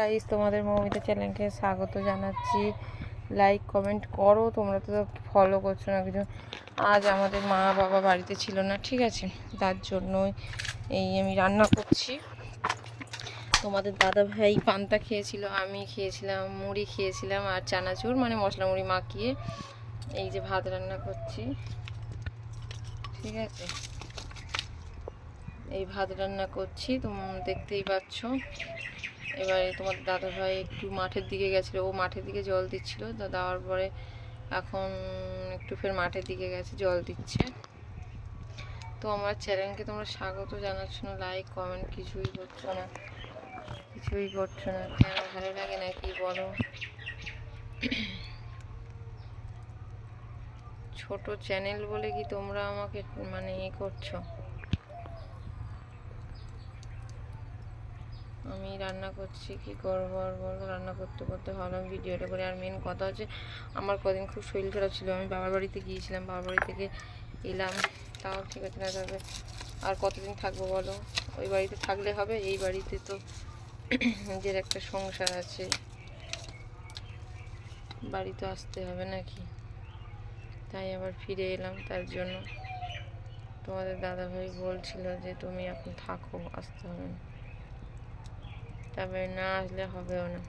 Guys তোমাদের মৌমিতা চ্যানেলকে স্বাগত জানাচ্ছি। লাইক কমেন্ট করো, তোমরা তো ফলো করছ না কিছু। আজ আমাদের মা বাবা বাড়িতে ছিল না, ঠিক আছে? তার জন্যই এই আমি রান্না করছি। তোমাদের দাদা ভাই পান্তা খেয়েছিল, আমি খেয়েছিলাম, মুড়ি খেয়েছিলাম, আর চানাচুর মানে মশলা মুড়ি মাখিয়ে এই যে ভাত রান্না করছি। ঠিক আছে? এই ভাত রান্না করছি, তোম দেখতেই পাচ্ছ। এবারে তোমার দাদা ভাই একটু মাঠের দিকে গেছিল, ও মাঠের দিকে জল দিচ্ছিল, তা দেওয়ার পরে এখন একটু ফের মাঠের দিকে গেছে, জল দিচ্ছে। তো আমার চ্যানেলকে তোমরা স্বাগত জানাচ্ছ না লাইক কমেন্ট কিছুই করছ না। কিছুই করছ না, কেন ভালো লাগে না কি বলো? ছোট চ্যানেল বলে কি তোমরা আমাকে মানে এ করছ? আমি রান্না করছি, কি করব আর বলব রান্না করতে করতে ভাবলাম ভিডিওটা করে। আর মেন কথা হচ্ছে, আমার কদিন খুব শরীর খারাপ ছিল। আমি বাবার বাড়িতে গিয়েছিলাম, বাবার বাড়ি থেকে এলাম। তাও ঠিক আছে না তবে আর কতদিন থাকব বলো? ওই বাড়িতে থাকলে হবে, এই বাড়িতে তো নিজের একটা সংসার আছে। বাড়ি তো আসতে হবে নাকি? তাই আবার ফিরে এলাম তার জন্য। তোমাদের দাদাভাই বলছিল যে, তুমি এখন থাকো, আসতে হবে না। তবে না আসলে হবেও না।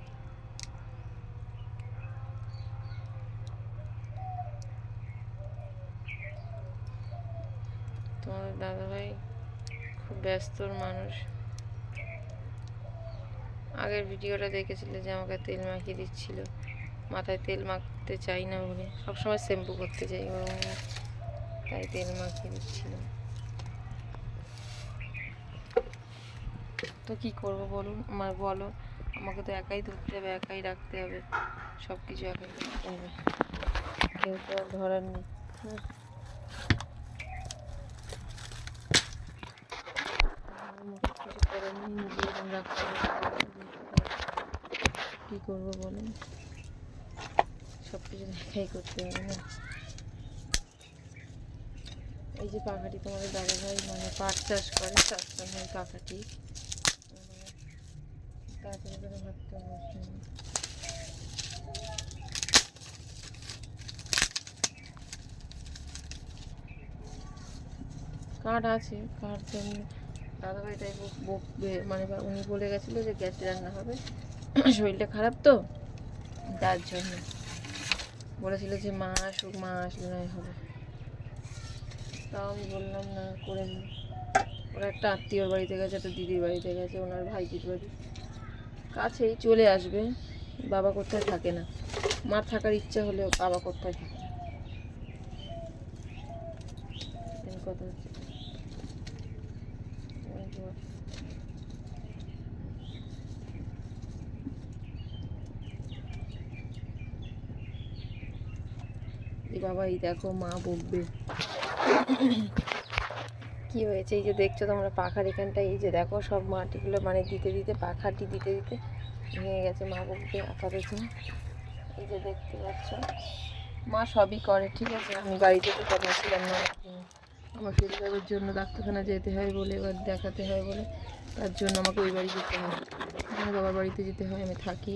তোমার দাদাভাই খুব ব্যস্তর মানুষ। আগের ভিডিওটা দেখেছিলে যে আমাকে তেল মাখিয়ে দিচ্ছিল। মাথায় তেল মাখতে চাই না বলে। সবসময় শ্যাম্পু করতে চাই তাই তেল মাখিয়ে দিচ্ছিল। তো কি করব বলুন? আমার বলো। আমাকে তো একাই ধরতে হবে একাই রাখতে হবে। সব কিছু একাই করতে হবে। কেউ তো আর ধরার নেই। কিছু কী করব বলুন? সব কিছু একাই করতে হবে না। এই যে পাখাটি তোমাদের দাদা ভাই মানে পাট চাষ করে চাষটা হয় পাখাটি। তাড়াতাড়ি করে ভাতটা বসে কাঠ আছে, কাঠ জন্য দাদাভাই তাই মানে উনি বলে গেছিল যে গ্যাসে রান্না হবে। শরীরটা খারাপ তো? তার জন্য। বলেছিল যে মা আসুক, মা আসলে নয় হবে। তাও আমি বললাম না, করে দিই ওরা একটা আত্মীয়র বাড়িতে গেছে, একটা দিদির বাড়িতে গেছে, ওনার ভাইজির বাড়ি। কাছেই চলে আসবে। বাবা কোথায় থাকে না? মার থাকার ইচ্ছা হলেও বাবা কোথায় থাকে? কথা বাবা এই দেখো, মা বকবে। কি হয়েছে? এই যে দেখছ তোমরা পাখার এখানটা এই যে দেখো সব মাটিগুলো মানে দিতে দিতে পাখাটি দিতে দিতে ভেঙে গেছে মা বকবে আপাতত এই যে দেখতে পাচ্ছ। মা সবই করে, ঠিক আছে? আমি বাড়িতে তো কথা ছিলাম না। আমার শরীর জন্য ডাক্তারখানা যেতে হয় বলে, এবার দেখাতে হয় বলে, তার জন্য আমাকে ওই বাড়ি যেতে হয়। আমার বাবার বাড়িতে যেতে হয়, আমি থাকি।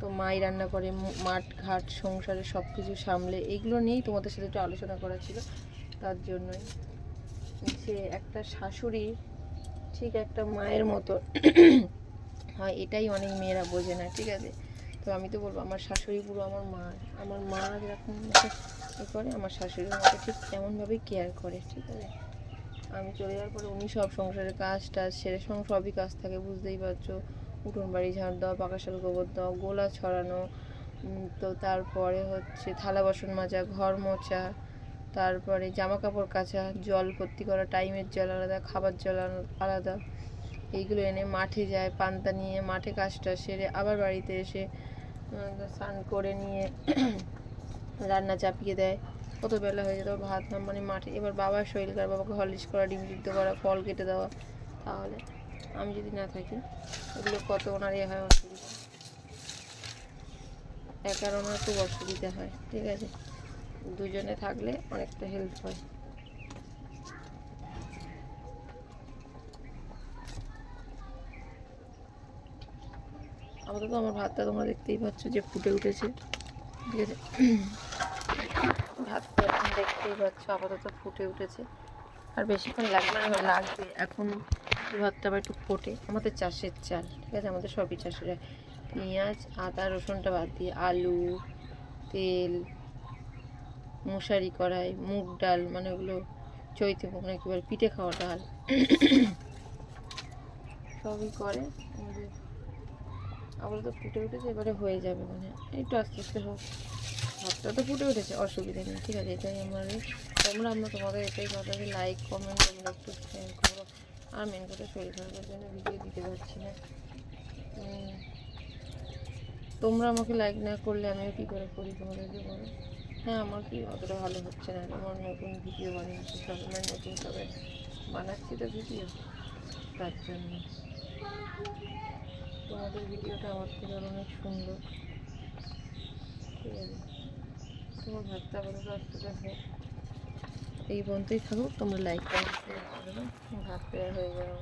তো মাই রান্না করে মাঠ, ঘাট, সংসারে সব কিছু সামলে এইগুলো নিয়েই তোমাদের সাথে একটু আলোচনা করা ছিল, তার জন্যই। যে একটা শাশুড়ি ঠিক একটা মায়ের মতো হয়, এটাই অনেক মেয়েরা বোঝে না, ঠিক আছে? তো আমি তো বলব, আমার শাশুড়ি পুরো আমার মা আমার মা যেরকম এ করে, আমার শাশুড়ি আমাকে ঠিক তেমনভাবেই কেয়ার করে, ঠিক আছে? আমি চলে যাওয়ার পরে উনি সব সংসারের কাজ টাজ সেরে সং সবই কাজ থাকে, বুঝতেই পারছ? উঠোন বাড়ি ঝাড় দেওয়া পাকাশাল গোবর দেওয়া গোলা ছড়ানো তো তারপরে হচ্ছে থালা বাসন মাজা, ঘর মোছা তারপরে জামা কাপড় কাচা, জল ভর্তি করা, টাইমের জল আলাদা, খাবার জল আলা- আলাদা। এইগুলো এনে মাঠে যায়, পান্তা নিয়ে মাঠে কাজটা সেরে আবার বাড়িতে এসে স্নান করে নিয়ে রান্না চাপিয়ে দেয়। কত বেলা হয়ে যেত ভাত মানে মাঠে, এবার বাবার শরীর খারাপ বাবাকে হলিশ করা, ডিম সিদ্ধ করা, ফল কেটে দেওয়া, তাহলে আমি যদি না থাকি, এগুলো কত ওনার ইয়ে হয় অসুবিধা। একার ওনার খুব অসুবিধা হয়, ঠিক আছে? দুজনে থাকলে অনেকটা হেল্প হয়। আপাতত আমার ভাতটা তোমরা দেখতেই পাচ্ছ যে ফুটে উঠেছে। ঠিক আছে? ভাতটা এখন দেখতেই পাচ্ছ আপাতত ফুটে উঠেছে। আর বেশিক্ষণ লাগবে না, লাগবে এখন ভাতটা আবার একটু ফোটে। আমাদের চাষের চাল, ঠিক আছে? আমাদের সবই চাষের। পেঁয়াজ, আদা, রসুনটা বাদ দিয়ে আলু, তেল মশারি কড়াই, মুগ ডাল মানে ওগুলো চৈতে মুগ নাকি বলে, পিঠে খাওয়া ডাল। সবই করে। আমাদের তো ফুটে উঠেছে, এবারে হয়ে যাবে মানে একটু আস্তে আস্তে হোক। ভাতটা তো ফুটে উঠেছে, অসুবিধা নেই, ঠিক আছে? এটাই আমার, তোমরা, আমরা তোমাদের এটাই কথা যে লাইক কমেন্ট তোমরা একটু শেয়ার করো। আর মেন কথা শরীর খারাপের জন্য ভিডিও দিতে পারছি না। তোমরা আমাকে লাইক না করলে আমিও কী করে করি তোমাদেরকে বলো? হ্যাঁ আমার কি অতটা ভালো হচ্ছে না। আমার নতুন ভিডিও বানিয়েছি সবসময় নতুন সবে বানাচ্ছি তো ভিডিও তার জন্য। তোমাদের ভিডিওটা আমার থেকে অনেক সুন্দর। ঠিক আছে। তোমার ভাতটা আপাতত আস্তে হোক এই পর্যন্তই থাকুক, তোমরা লাইক করে ভাত হয়ে যাবে